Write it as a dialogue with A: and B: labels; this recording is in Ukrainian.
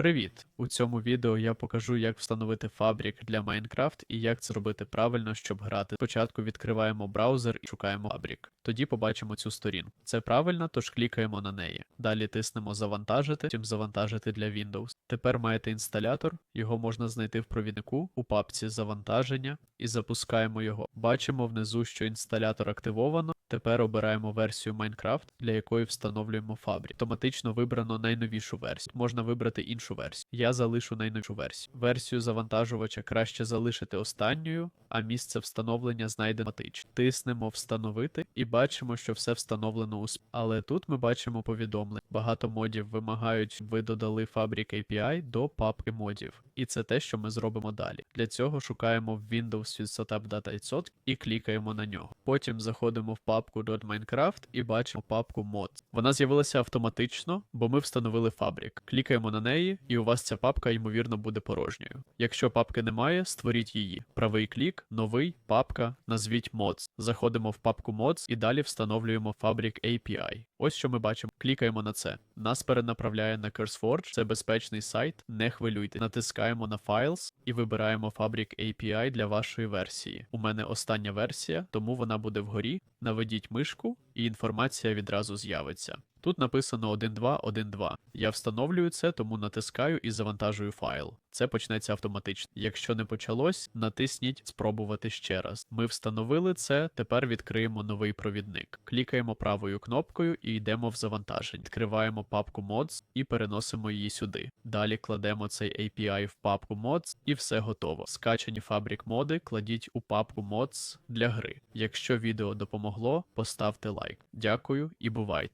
A: Привіт! У цьому відео я покажу, як встановити фабрик для Minecraft і як це робити правильно, щоб грати. Спочатку відкриваємо браузер і шукаємо фабрик. Тоді побачимо цю сторінку. Це правильно, тож клікаємо на неї. Далі тиснемо завантажити, потім завантажити для Windows. Тепер маєте інсталятор, його можна знайти в провіднику у папці завантаження і запускаємо його. Бачимо внизу, що інсталятор активовано. Тепер обираємо версію Minecraft, для якої встановлюємо фабрик. Автоматично вибрано найновішу версію. Можна вибрати іншу версію. Я залишу найновішу версію. Версію завантажувача краще залишити останньою, а місце встановлення знайде матич. Тиснемо встановити і бачимо, що все встановлено у сп- Але тут ми бачимо повідомлення. Багато модів вимагають, щоб ви додали Fabric API до папки модів. І це те, що ми зробимо далі. Для цього шукаємо в Windows від Setup Data Itsot і клікаємо на нього. Потім заходимо в папку .minecraft і бачимо папку Mods. Вона з'явилася автоматично, бо ми встановили фабрик. Клікаємо на неї, і у вас ця папка, ймовірно, буде порожньою. Якщо папки немає, створіть її. Правий клік, новий, папка, назвіть Mods. Заходимо в папку Mods і далі встановлюємо Fabric API. Ось що ми бачимо. Клікаємо на це. Нас перенаправляє на CurseForge, це безпечний сайт, не хвилюйте. Натискаємо на Files і вибираємо Fabric API для вашої версії. У мене остання версія, тому вона буде вгорі. Наведіть мишку, і інформація відразу з'явиться. Тут написано 1.2.1.2. Я встановлюю це, тому натискаю і завантажую файл. Це почнеться автоматично. Якщо не почалось, натисніть спробувати ще раз. Ми встановили це, тепер відкриємо новий провідник. Клікаємо правою кнопкою і йдемо в завантаження. Відкриваємо папку Mods і переносимо її сюди. Далі кладемо цей API в папку Mods і все готово. Скачані фабрик моди кладіть у папку Mods для гри. Якщо відео допомогло, поставте лайк. Дякую і бувайте!